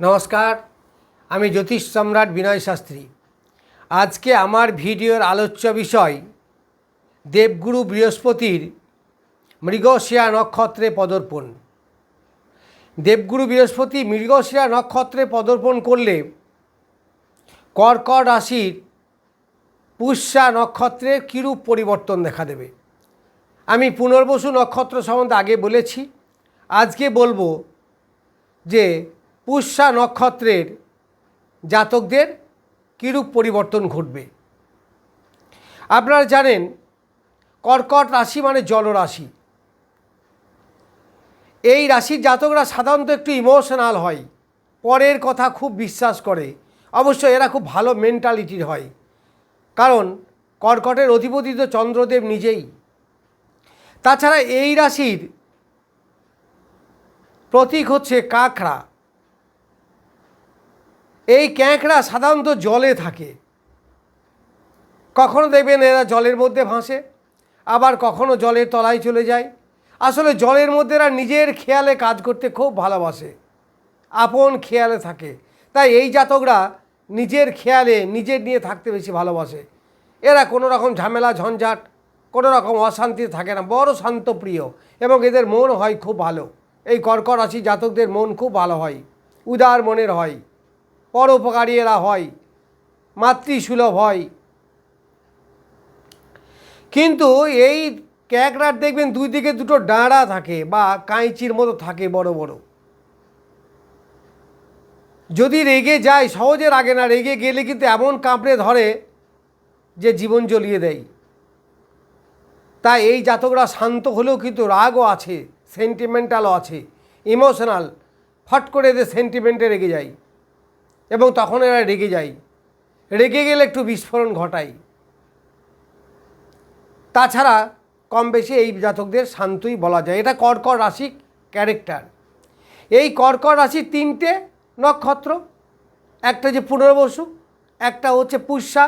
নমস্কার, আমি জ্যোতিষ সম্রাট বিনয় শাস্ত্রী। আজকে আমার ভিডিওর আলোচ্য বিষয়, দেবগুরু বৃহস্পতির মৃগশিরা নক্ষত্রে পদর্পণ। দেবগুরু বৃহস্পতি মৃগশিরা নক্ষত্রে পদর্পণ করলে কর্কট রাশির পুষ্যা নক্ষত্রের কীরূপ পরিবর্তন দেখা দেবে? আমি পুনর্বসু নক্ষত্র সম্বন্ধে আগে বলেছি। আজকে বলব যে পুষ্যা নক্ষত্রের জাতকদের কীরূপ পরিবর্তন ঘটবে? আপনারা জানেন, কর্কট রাশি মানে জলরাশি। এই রাশির জাতকরা সাধারণত একটু ইমোশনাল হয়। পরের কথা খুব বিশ্বাস করে। অবশ্য এরা খুব ভালো মেন্টালিটির হয়। কারণ, কর্কটের অধিপতি তো চন্দ্রদেব নিজেই। তাছাড়া এই রাশির প্রতীক হচ্ছে কাঁকড়া। এই ক্যাঁকড়া সাধারণত জলে থাকে। কখনো দেখবেন এরা জলের মধ্যে ভাসে, আবার কখনো জলের তলায় চলে যায়। আসলে জলের মধ্যে এরা নিজের খেয়ালে কাজ করতে খুব ভালোবাসে, আপন খেয়ালে থাকে। তাই এই জাতকরা নিজের খেয়ালে নিজের নিয়ে থাকতে বেশি ভালোবাসে। এরা কোনো রকম ঝামেলা, ঝঞ্ঝাট, কোনো রকম অশান্তি থাকে না, বড় শান্তপ্রিয় এবং এদের মন হয় খুব ভালো। এই কর্কট রাশি জাতকদের মন খুব ভালো হয়, উদার মনের হয়। পরোপকারী এরা হয়, মাতৃসুলভ হয়। কিন্তু এই ক্যাকড়ার দেখবেন দুই দিকে দুটো ডাঁড়া থাকে বা কাঁইচির মতো থাকে বড় বড়। যদি রেগে যায়, সহজে রাগে না, রেগে গেলে কিন্তু এমন কাঁপড়ে ধরে যে জীবন জ্বলিয়ে দেয়। তাই এই জাতকরা শান্ত হলেও কিন্তু রাগও আছে সেন্টিমেন্টালও আছে ইমোশনাল ফট করে এদের সেন্টিমেন্টে রেগে যায়। এবং তখন এরা রেগে যায়। রেগে গেলে একটু বিস্ফোরণ ঘটায়। তাছাড়া কম বেশি এই জাতকদের শান্তই বলা যায়। এটা কর্কট রাশি ক্যারেক্টার এই কর্কট রাশির তিনটে নক্ষত্র, একটা যে পুনর্বসু, একটা হচ্ছে পুষ্যা,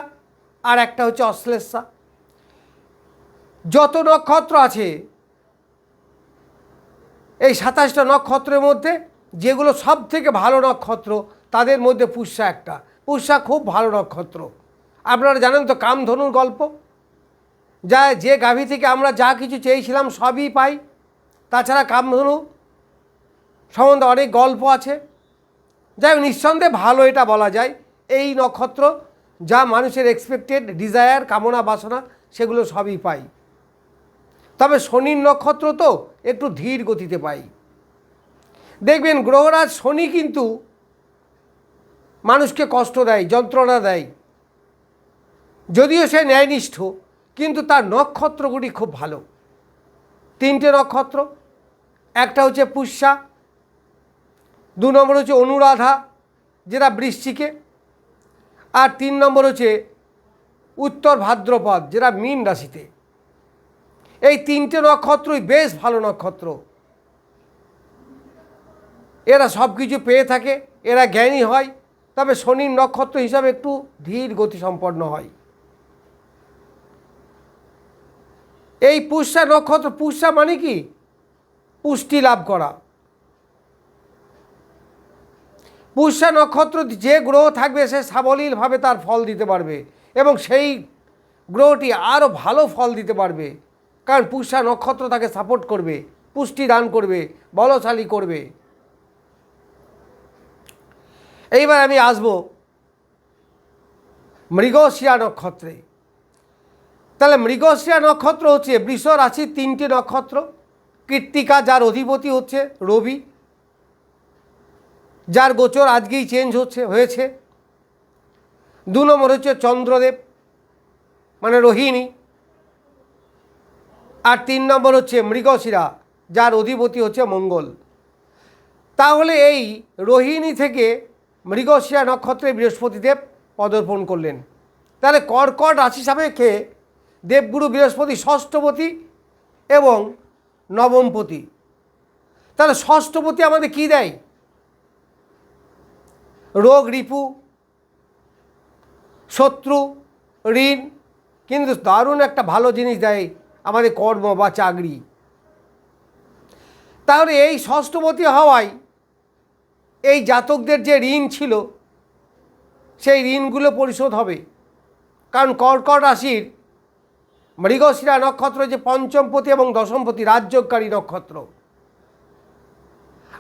আর একটা হচ্ছে অশ্লেষা। যত নক্ষত্র আছে, এই সাতাশটা নক্ষত্রের মধ্যে যেগুলো সব থেকে ভালো নক্ষত্র তাদের মধ্যে পুষ্যা একটা। পুষ্যা খুব ভালো নক্ষত্র। আপনারা জানেন তো কামধনুর গল্প? যা যে গাভী থেকে আমরা যা কিছু চেয়েছিলাম সবই পাই। তাছাড়া কামধনু সম্বন্ধে অনেক গল্প আছে। যাই হোক, নিঃসন্দেহে ভালো এটা বলা যায়। এই নক্ষত্র যা মানুষের এক্সপেক্টেড ডিজায়ার কামনা, বাসনা, সেগুলো সবই পাই। তবে শনির নক্ষত্র তো একটু ধীর গতিতে পাই। দেখবেন গ্রহরাজ শনি কিন্তু মানুষকে কষ্ট দেয়, যন্ত্রণা দেয়। যদিও সে ন্যায়নিষ্ঠ, কিন্তু তার নক্ষত্রগুলি খুব ভালো। তিনটে নক্ষত্র, একটা হচ্ছে পুষ্যা, দু নম্বর হচ্ছে অনুরাধা, যেটা বৃশ্চিকে, আর তিন নম্বর হচ্ছে উত্তর ভাদ্রপদ, যেটা মীন রাশিতে। এই তিনটে নক্ষত্রই বেশ ভালো নক্ষত্র। এরা সব কিছু পেয়ে থাকে, এরা জ্ঞানী হয় তবে শনির নক্ষত্র হিসাবে একটু ধীর গতি সম্পন্ন হয়। এই পুষ্যা নক্ষত্র, পুষ্যা মানে কি? পুষ্টি লাভ করা। পুষ্যা নক্ষত্র যে গ্রহ থাকবে, সে সাবলীলভাবে তার ফল দিতে পারবে এবং সেই গ্রহটি আরও ভালো ফল দিতে পারবে। কারণ পুষ্যা নক্ষত্র তাকে সাপোর্ট করবে, পুষ্টি দান করবে, বলশালী করবে। এইবার আমি আসব মৃগশিয়া নক্ষত্রে। তাহলে মৃগশিয়া নক্ষত্র হচ্ছে বৃষ রাশির তিনটি নক্ষত্র। কৃত্তিকা যার অধিপতি হচ্ছে রবি। যার গোচর আজকেই চেঞ্জ হচ্ছে, হয়েছে। দু নম্বর হচ্ছে চন্দ্রদেব মানে রোহিণী। আর তিন নম্বর হচ্ছে মৃগশিরা, যার অধিপতি হচ্ছে মঙ্গল। তাহলে এই রোহিণী থেকে মৃগশিরা নক্ষত্রে বৃহস্পতিদেব পদার্পণ করলেন। তাহলে কর্কট রাশি সাপেক্ষে দেবগুরু বৃহস্পতি ষষ্ঠপতি এবং নবমপতি। তাহলে ষষ্ঠপতি আমাদের কি দেয়? রোগ, রিপু, শত্রু, ঋণ, কিন্তু দারুণ একটা ভালো জিনিস দেয় আমাদের কর্ম বা চাকরি। তাহলে এই ষষ্ঠপতি হওয়ায় এই জাতকদের যে ঋণ ছিল, সেই ঋণগুলো পরিশোধ হবে। কারণ কর্কট রাশির মৃগশিরা নক্ষত্র যে পঞ্চমপতি এবং দশমপতি, রাজ্যকারী নক্ষত্র।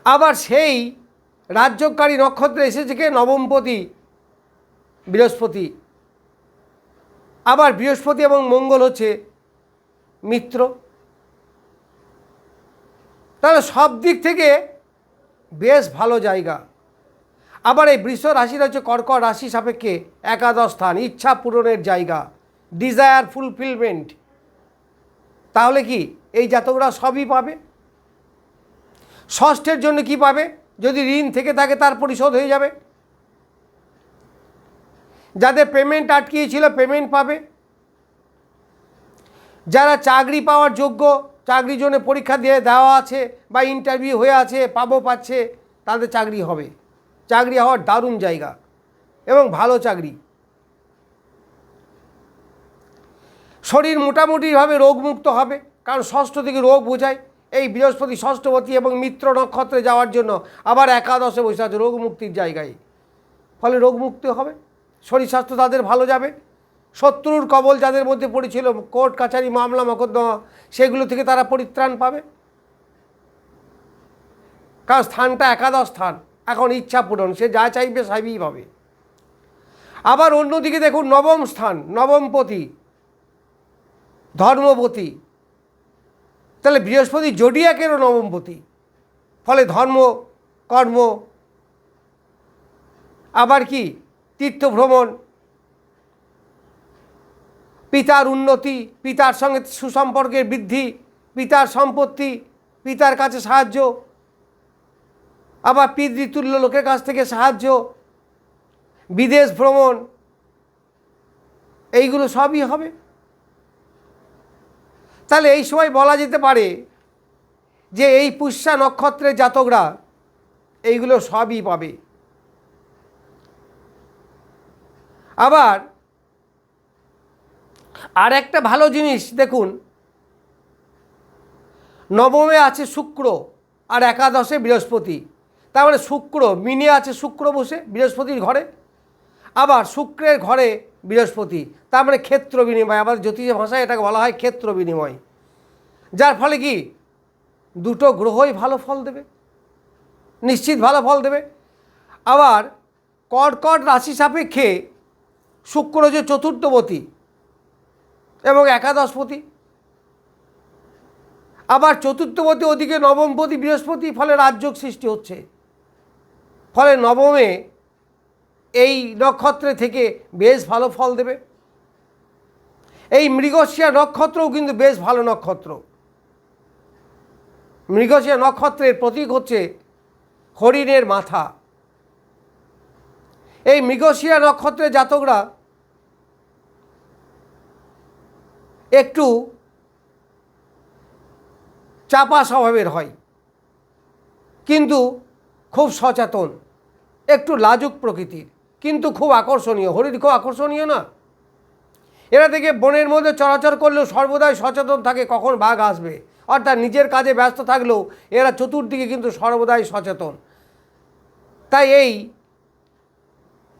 আবার সেই রাজ্যকারী নক্ষত্রে এসেছে কে? নবমপতি, বৃহস্পতি। আবার বৃহস্পতি এবং মঙ্গল হচ্ছে মিত্র। তাহলে সব দিক থেকে বেশ ভালো জায়গা। আবার এই বৃষ রাশিটা হচ্ছে কর্কট রাশি সাপেক্ষে একাদশ স্থান, ইচ্ছা পূরণের জায়গা ডিজায়ার ফুলফিলমেন্ট তাহলে কি এই জাতকরা সবই পাবে? ষষ্ঠের জন্য কি পাবে? যদি ঋণ থেকে থাকে তার পরিশোধ হয়ে যাবে। যাদের পেমেন্ট আটকিয়েছিল পেমেন্ট পাবে। যারা চাকরি পাওয়ার যোগ্য চাকরির জন্য পরীক্ষা দিয়ে দেওয়া আছে বা ইন্টারভিউ হয়ে আছে, পাবো পাচ্ছে, তাদের চাকরি হবে। চাকরি হওয়ার দারুণ জায়গা এবং ভালো চাকরি। শরীর মোটামুটিভাবে রোগমুক্ত হবে, কারণ ষষ্ঠ থেকে রোগ বোঝায়। এই বৃহস্পতি, ষষ্ঠপতি এবং মিত্র নক্ষত্রে যাওয়ার জন্য আবার একাদশে বসে আছে রোগ মুক্তির জায়গায়। ফলে রোগ মুক্তি হবে, শরীর স্বাস্থ্য তাদের ভালো যাবে। শত্রুর কবল যাদের মধ্যে পড়েছিল, কোর্ট, কাছারি, মামলা, মকদ্দমা, সেগুলো থেকে তারা পরিত্রাণ পাবে। কারণ স্থানটা একাদশ স্থান, এখন ইচ্ছা পূরণ, সে যা চাইবে সাইবেই পাবে। আবার অন্যদিকে দেখুন, নবম স্থান, নবমপতি, ধর্মপতি। তাহলে বৃহস্পতি জডিয়াকেরও নবমপতি, ফলে ধর্ম, কর্ম, আবার কি তীর্থ ভ্রমণ পিতার উন্নতি, পিতার সঙ্গে সুসম্পর্কের বৃদ্ধি, পিতার সম্পত্তি, পিতার কাছে সাহায্য, আবার পিতৃতুল্য লোকের কাছ থেকে সাহায্য, বিদেশ ভ্রমণ, এইগুলো সবই হবে। তাহলে এই সময় বলা যেতে পারে যে এই পুষ্যা নক্ষত্রের জাতকরা এইগুলো সবই পাবে। আবার আর একটা ভালো জিনিস, দেখুন। নবমে আছে শুক্র আর একাদশে বৃহস্পতি। তার মানে শুক্র, মিনে আছে শুক্র বসে বৃহস্পতির ঘরে। আবার শুক্রের ঘরে বৃহস্পতি। তার মানে ক্ষেত্র বিনিময়, আবার জ্যোতিষ ভাষায় এটাকে বলা হয় ক্ষেত্র বিনিময়। যার ফলে কি? দুটো গ্রহই ভালো ফল দেবে। নিশ্চিত ভালো ফল দেবে। আবার কর্কট রাশি সাপেক্ষে শুক্র যে চতুর্থবতী এবং একাদশপতি। আবার চতুর্থপতি ওদিকে নবমপতি, বৃহস্পতি, ফলে রাজযোগ সৃষ্টি হচ্ছে। ফলে নবমে এই নক্ষত্রে থেকে বেশ ভালো ফল দেবে। এই মৃগশিয়া নক্ষত্রও কিন্তু বেশ ভালো নক্ষত্র। মৃগশিয়া নক্ষত্রের প্রতীক হচ্ছে হরিণের মাথা। এই মৃগশিয়া নক্ষত্রের জাতকরা একটু চাপা স্বভাবের হয়। কিন্তু খুব সচেতন, একটু লাজুক প্রকৃতির, কিন্তু খুব আকর্ষণীয়। হরিণ খুব আকর্ষণীয় না? এরা থেকে বনের মধ্যে চলাচল করলেও সর্বদাই সচেতন থাকে কখন বাঘ আসবে। অর্থাৎ নিজের কাজে ব্যস্ত থাকলেও এরা চতুর্দিকে কিন্তু সর্বদাই সচেতন। তাই এই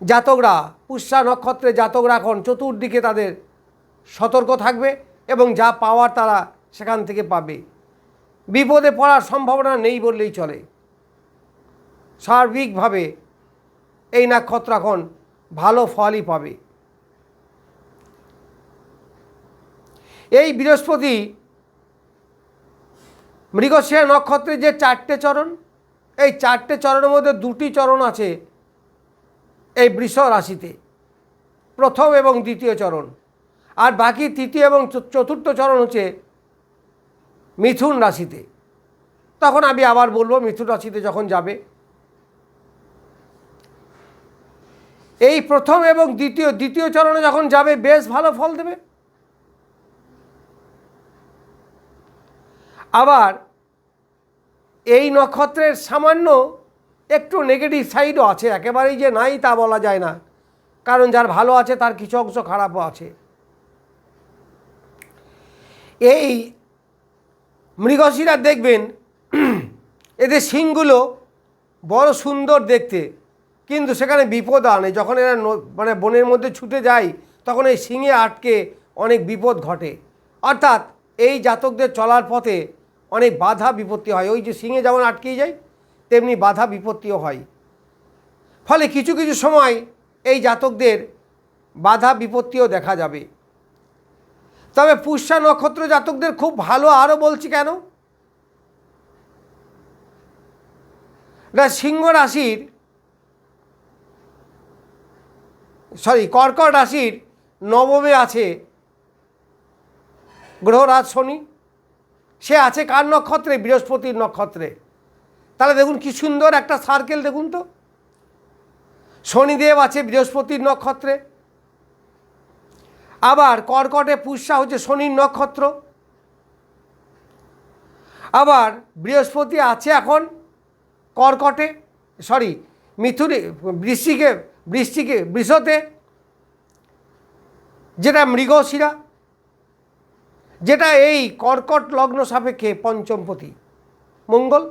জাতকরা, পুষ্যা নক্ষত্রে জাতকরা এখন চতুর্দিকে তাদের সতর্ক থাকবে এবং যা পাওয়ার তারা সেখান থেকে পাবে। বিপদে পড়ার সম্ভাবনা নেই বললেই চলে। সার্বিকভাবে এই নক্ষত্র এখন ভালো ফলই পাবে। এই বৃহস্পতি মৃগশিরা নক্ষত্রের যে চারটে চরণ, এই চারটে চরণের মধ্যে দুটি চরণ আছে এই বৃষ রাশিতে। প্রথম এবং দ্বিতীয় চরণ। আর বাকি তৃতীয় এবং চতুর্থ চরণ হচ্ছে মিথুন রাশিতে। তখন আমি আবার বলব মিথুন রাশিতে যখন যাবে, এই প্রথম এবং দ্বিতীয় দ্বিতীয় চরণে যখন যাবে, বেশ ভালো ফল দেবে। আবার এই নক্ষত্রের সামান্য একটু নেগেটিভ সাইডও আছে, একেবারেই যে নাই তা বলা যায় না। কারণ যার ভালো আছে, তার কিছু অংশ খারাপও আছে। এই মৃগশিরা দেখবেন, এদের শিংগুলো বড় সুন্দর দেখতে। কিন্তু সেখানে বিপদ আনে যখন এরা মানে বনের মধ্যে ছুটে যায়, তখন এই শিঙে আটকে অনেক বিপদ ঘটে। অর্থাৎ এই জাতকদের চলার পথে অনেক বাধা বিপত্তি হয়। ওই যে শিঙে যেমন আটকে যায়, তেমনি বাধা বিপত্তিও হয়। ফলে কিছু কিছু সময় এই জাতকদের বাধা বিপত্তিও দেখা যাবে। তবে পুষ্যা নক্ষত্র জাতকদের খুব ভালো আরও বলছি কেন? না, সিংহ রাশির সরি কর্কট রাশির নবমে আছে গ্রহরাজ শনি। সে আছে কার নক্ষত্রে? বৃহস্পতির নক্ষত্রে। তাহলে দেখুন কি সুন্দর একটা সার্কেল দেখুন তো। শনিদেব আছে বৃহস্পতির নক্ষত্রে। আবার কর্কটে পুষ্যা হচ্ছে শনির নক্ষত্র। আবার বৃহস্পতি আছে এখন কর্কটে সরি মিথুনে বৃষ্টিকে বৃষ্টিকে, বৃষতে, যেটা মৃগশিরা, যেটা এই কর্কট লগ্ন সাপেক্ষে পঞ্চমপতি, মঙ্গল,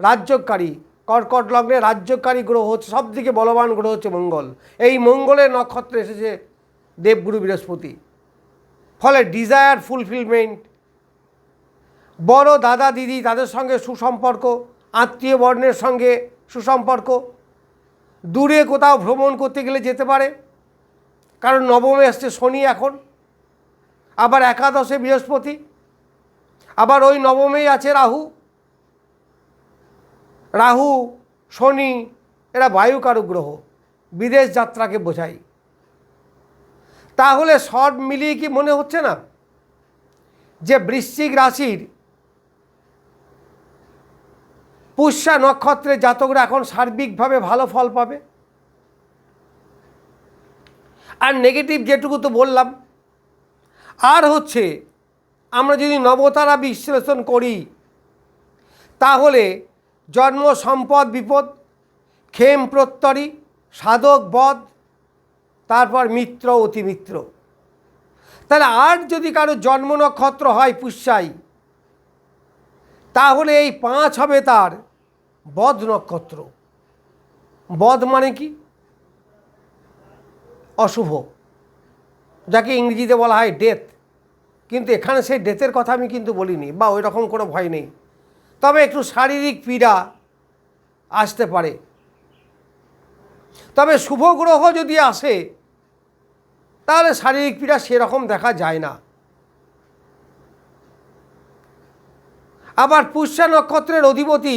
রাজ্যকারী, কর্কট লগ্নে রাজ্যকারী গ্রহ হচ্ছে সব থেকে বলবান গ্রহ হচ্ছে মঙ্গল। এই মঙ্গলের নক্ষত্রে এসেছে দেবগুরু বৃহস্পতি। ফলে ডিজায়ার ফুলফিলমেন্ট বড় দাদা দিদি তাদের সঙ্গে সুসম্পর্ক, আত্মীয় বর্ণের সঙ্গে সুসম্পর্ক, দূরে কোথাও ভ্রমণ করতে গেলে যেতে পারে, কারণ নবমে আসছে শনি এখন, আবার একাদশে বৃহস্পতি, আবার ওই নবমেই আছে রাহু রাহু, শনি, এরা বায়ুকারক গ্রহ, বিদেশ যাত্রাকে বোঝায়। তাহলে সব মিলিয়ে কি মনে হচ্ছে না যে বৃশ্চিক রাশির পুষ্যা নক্ষত্রের জাতকরা এখন সার্বিকভাবে ভালো ফল পাবে? আর নেগেটিভ যেটুকু তো বললাম, আর হচ্ছে আমরা যদি নবতারা বিশ্লেষণ করি, তাহলে জন্ম, সম্পদ, বিপদ, ক্ষেম প্রত্যরি সাধক, বধ তারপর মিত্র অতিমিত্র তাহলে আর যদি কারও জন্ম নক্ষত্র হয় পুষ্যাই, তাহলে এই পাঁচ হবে তার বদ নক্ষত্র। বধ মানে কি? অশুভ, যাকে ইংরেজিতে বলা হয় ডেথ কিন্তু এখানে সেই ডেথের কথা আমি কিন্তু বলিনি, বা ওই রকম কোনো ভয় নেই। তবে একটু শারীরিক পীড়া আসতে পারে। তবে শুভ গ্রহ যদি আসে তাহলে শারীরিক পীড়া সেরকম দেখা যায় না। আবার পুষ্যা নক্ষত্রের অধিপতি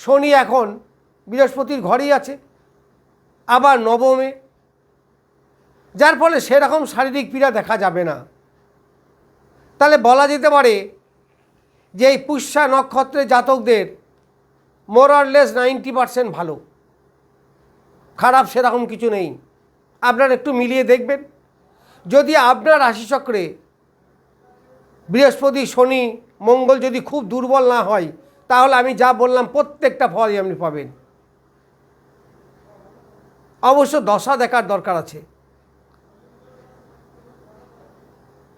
শনি এখন বৃহস্পতির ঘরেই আছে, আবার নবমে, যার ফলে সেরকম শারীরিক পীড়া দেখা যাবে না। তাহলে বলা যেতে পারে যে এই পুষ্যা নক্ষত্রের জাতকদের মোরারলেস নাইনটি পারসেন্ট ভালো। খারাপ সেরকম কিছু নেই। আপনারা একটু মিলিয়ে দেখবেন। যদি আপনার রাশিচক্রে বৃহস্পতি, শনি, মঙ্গল যদি খুব দুর্বল না হয়, তাহলে আমি যা বললাম প্রত্যেকটা ফলই আপনি পাবেন। অবশ্য দশা দেখার দরকার আছে।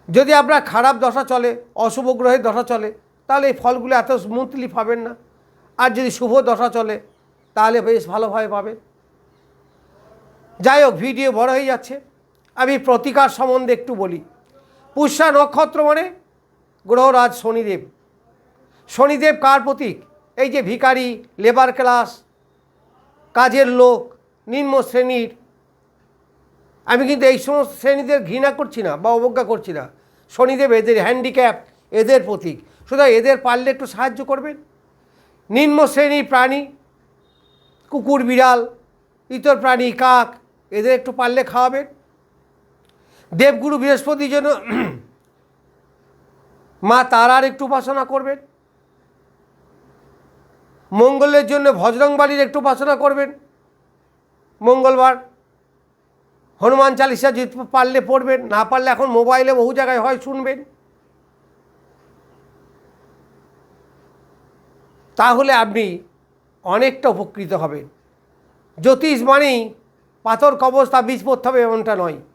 যদি আপনার খারাপ দশা চলে, অশুভ গ্রহের দশা চলে, তাহলে এই ফলগুলো এত স্মুথলি পাবেন না। আর যদি শুভ দশা চলে, তাহলে বেশ ভালোভাবে পাবেন। যাই হোক, ভিডিও বড় হয়ে যাচ্ছে। আমি প্রতিকার সম্বন্ধে একটু বলি। পুষ্যা নক্ষত্র মানে গ্রহরাজ শনিদেব। শনিদেব কার প্রতীক? এই যে ভিকারি লেবার ক্লাস কাজের লোক, নিম্ন শ্রেণির। আমি কিন্তু এই সমস্ত শ্রেণীদের ঘৃণা করছি না বা অবজ্ঞা করছি না। শনিদেব এদের হ্যান্ডিক্যাপ এদের প্রতীক। সুতরাং এদের পারলে একটু সাহায্য করবেন। নিম্ন শ্রেণির প্রাণী, কুকুর, বিড়াল, ইতর প্রাণী, কাক, এদের একটু পারলে খাওয়াবেন। দেবগুরু বৃহস্পতির জন্য মা তারার একটু উপাসনা করবেন। মঙ্গলের জন্য ভজরংবাড়ির একটু উপাসনা করবেন। মঙ্গলবার হনুমান চালিসা যদি পারলে পড়বেন, না পারলে এখন মোবাইলে বহু জায়গায় হয় শুনবেন। তাহলে আপনি অনেকটা উপকৃত হবেন। জ্যোতিষ মানেই পাথর কবচ তা বীজ পড়তে হবে এমনটা নয়।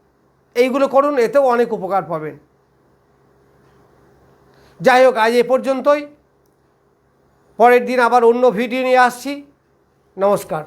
এইগুলো করুন, এতেও অনেক উপকার পাবেন। যাই হোক, আজ এ পর্যন্তই। পরের দিন আবার অন্য ভিডিও নিয়ে আসছি। নমস্কার।